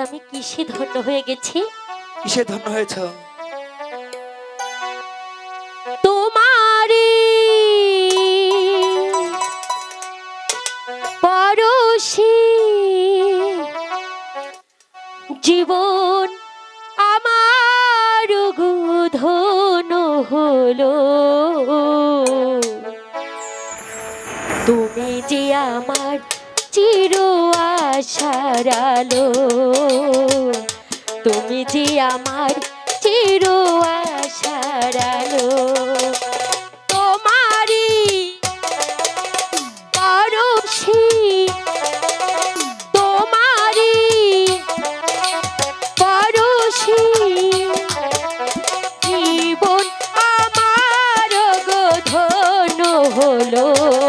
কিসে ধন্য হয়ে গেছি? কিসে ধন্য হয়েছ? তোমারি পরশি জীবন আমার ধন হলো। তুমি যে আমার চির আশার আলো। তুমি যে আমার চির আশার তোমারি পরশি তোমারি পরশি। জীবন আমার গো ধন হলো।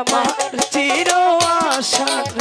আমার চির আশার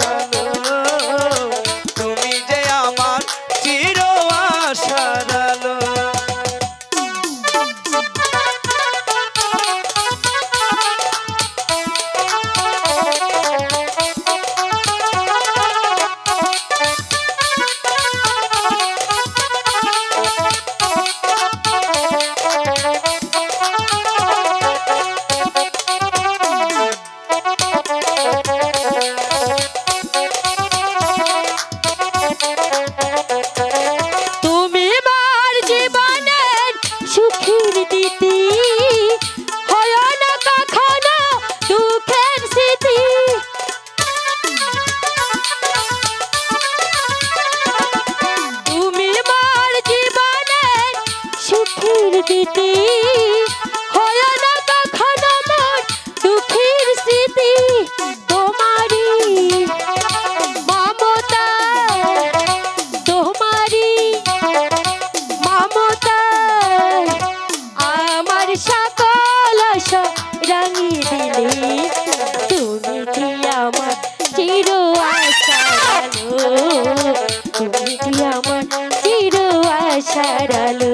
দিতি হয় না কখনো মোর দুঃখের স্মৃতি তোমারি মমতা তোমারি মমতায় আমার সকল আশা রাঙিয়ে দিলে। তুমি কি আমার চির আশার তুমি কি আমার চির আশার আলো